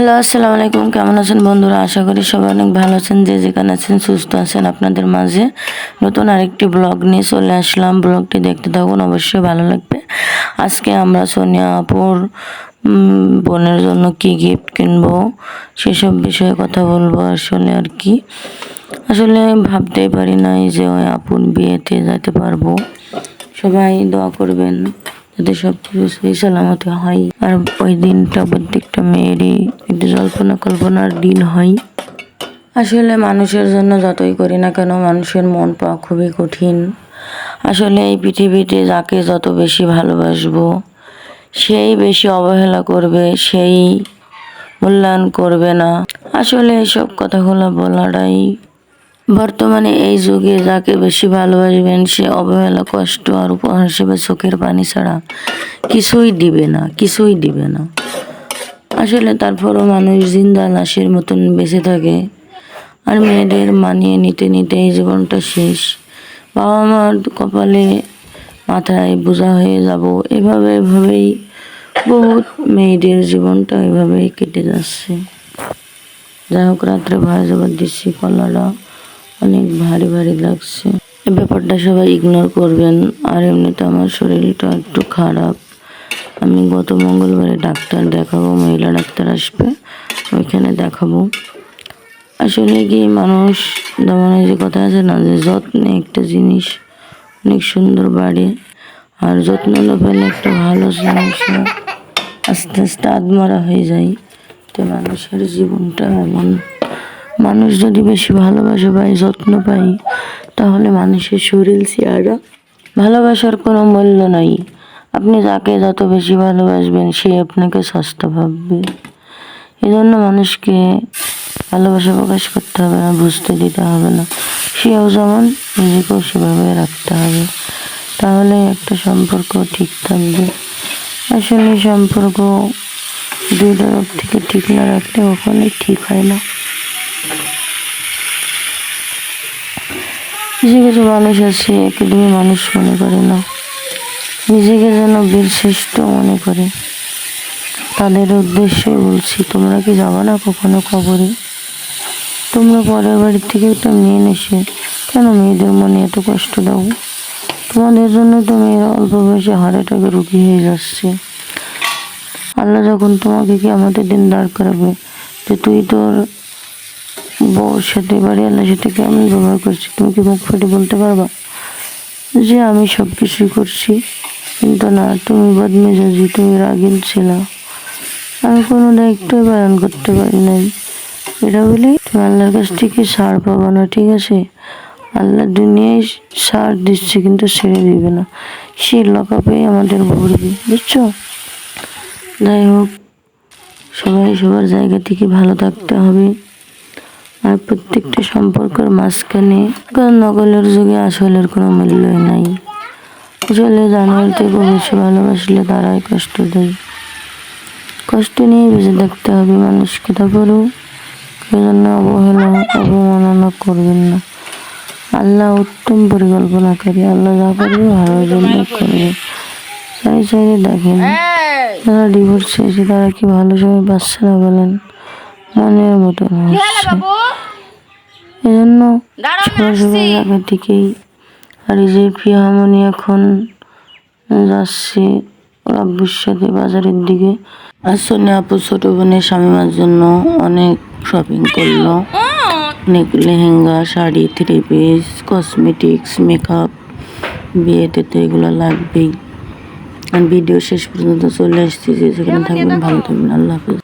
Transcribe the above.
Hello, আসসালামু আলাইকুম। কেমন আছেন বন্ধুরা? আশা করি সবাই অনেক ভালো আছেন। যে যেখানে আছেন, সুস্থ আছেন আপনাদের মাঝে। নতুন আরেকটি ব্লগ নিয়ে চলে আসলাম। ব্লগটি দেখতে থাকুন, অবশ্যই ভালো লাগবে। আজকে আমরা সোনিয়া আপুর বোনের জন্য কি গিফট কিনবো সেসব বিষয়ে কথা বলব। আসলে আর কি? আসলে ভাবতেই পারি নাই যে ওই আপুর বিয়েতে যেতে পারব। সবাই দোয়া করবেন। যাতে সব কিছু সহি সালামতে হয়, আর ওই দিনটা প্রত্যেকটা মেয়েরই একটু জল্পনা কল্পনার দিন হয়। আসলে মানুষের জন্য যতই করি না কেন, মানুষের মন পাওয়া খুবই কঠিন। আসলে এই পৃথিবীতে যাকে যত বেশি ভালোবাসবো, সেই বেশি অবহেলা করবে, সেই মূল্যায়ন করবে না। আসলে এসব কথাগুলো বলাটাই বর্তমানে এই যুগে যাকে বেশি ভালোবাসবেন, সে অবহেলা, কষ্ট আর উপহার হিসেবে চোখের পানি ছাড়া কিছুই দিবে না, কিছুই দিবে না। আসলে তারপরও মানুষ জিন্দা লাশের মতন বেঁচে থাকে আর মেয়েদের মানিয়ে নিতে নিতে এই জীবনটা শেষ। বাবা মার কপালে, মাথায় বোঝা হয়ে যাব, এভাবে এভাবেই বহুত মেয়েদের জীবনটা এভাবেই কেটে যাচ্ছে। যাই হোক, রাত্রে ভাই যাবার দিচ্ছি কলাটা অনেক ভারী ভারী লাগছে। এই ব্যাপারটা সবাই ইগনোর করবেন। আর এমনিতে আমার শরীরটা একটু খারাপ। আমি গত মঙ্গলবারে ডাক্তার দেখাবো, মহিলা ডাক্তার আসবে, ওইখানে দেখাবো। আসলে কি মানুষ, যেমন যে কথা আছে না, যে যত্নে একটা জিনিস অনেক সুন্দর বাড়ে, আর যত্ন না পেলে একটা ভালো জিনিস আস্তে আস্তে আদমারা হয়ে যায়। তো মানুষের জীবনটা এমন মানুষ যদি বেশি ভালোবাসা পায়, যত্ন পায়, তাহলে মানুষের শরীর, চেহারা ভালোবাসার কোনো মূল্য নাই। আপনি যাকে যত বেশি ভালোবাসবেন, সে আপনাকে সস্তা ভাববে। এই জন্য মানুষকে ভালোবাসা প্রকাশ করতে হবে না, বুঝতে দিতে হবে না। সেও যেমন নিজেকেও সেভাবে রাখতে হবে। তাহলে একটা সম্পর্ক ঠিক থাকবে। আসলে সম্পর্ক দুই তরফ থেকে ঠিক না রাখতে কখনোই ঠিক হয় না। কিছু কিছু মানুষ আছে একদমই মানুষ মনে করে না নিজেকে যেন বীর শ্রেষ্ঠ মনে করে। তাদের উদ্দেশ্যে বলছি, তোমরা কি যাবে না কখনো কবরে? তোমরা পরের বাড়ির থেকে একটা মেয়ে এসে কেন মেয়েদের মনে এত কষ্ট দাও? তোমাদের জন্য তো মেয়েরা অল্প বয়সে হারাটাকে রুগী হয়ে যাচ্ছে। আল্লাহ যখন তোমাকে কি আমাদের দিন দাঁড় করাবে? যে তুই তোর বউর সাথে বাড়ি আল্লাহর সাথে কেমন ব্যবহার করছিস তুমি কি মুখ ফুটে বলতে পারবা? যে আমি সব কিছুই করছি, কিন্তু না, তুমি বদমেজাজি, তুমি রাগিন ছিল। আমি কোনো দায়িত্বই পালন করতে পারি নাই। এটা বলেই তুমি আল্লাহর কাছ থেকে সার পাবো না, ঠিক আছে? আল্লাহ দুনিয়ায় সার দিচ্ছে, কিন্তু ছেড়ে দিবে না। সে লকাপেই আমাদের ভরবে বুঝছ? যাই হোক, সবাই সবার জায়গা থেকে ভালো থাকতে হবে। আর প্রত্যেকটা সম্পর্কের মাঝখানে নকলের যুগে আসলের কোনো মূল্যই নাই। আসলে জানোয়ার থেকে বেশি ভালোবাসলে তারাই কষ্ট দেয়। কষ্ট নিয়ে বেঁচে থাকতে হবে মানুষকে, তারপরেও সেজন্য অবহেলা, অবমাননা করবেন না। আল্লাহ উত্তম পরিকল্পনা পরিকল্পনাকারী আল্লাহ যা করবে ভালোর জন্য করবে। চাই চাই দেখেন, যারা ডিভোর্স হয়েছে তারা কি ভালো সময় পাচ্ছে না বলেন? মনের মতন এই জন্য থেকেই আর এই যে প্রিয়ামণি এখন যাচ্ছে ওর আব্বুর সাথে বাজারের দিকে। আর সোনিয়া আপু ছোট বোনের স্বামীমার জন্য অনেক শপিং করল। অনেক lehenga sari three piece cosmetics makeup বিয়েতে তো এগুলো লাগবেই। আর ভিডিও শেষ পর্যন্ত চলে আসছি যে যেখানে থাকবেন ভালো থাকবেন আল্লাহ হাফিজ।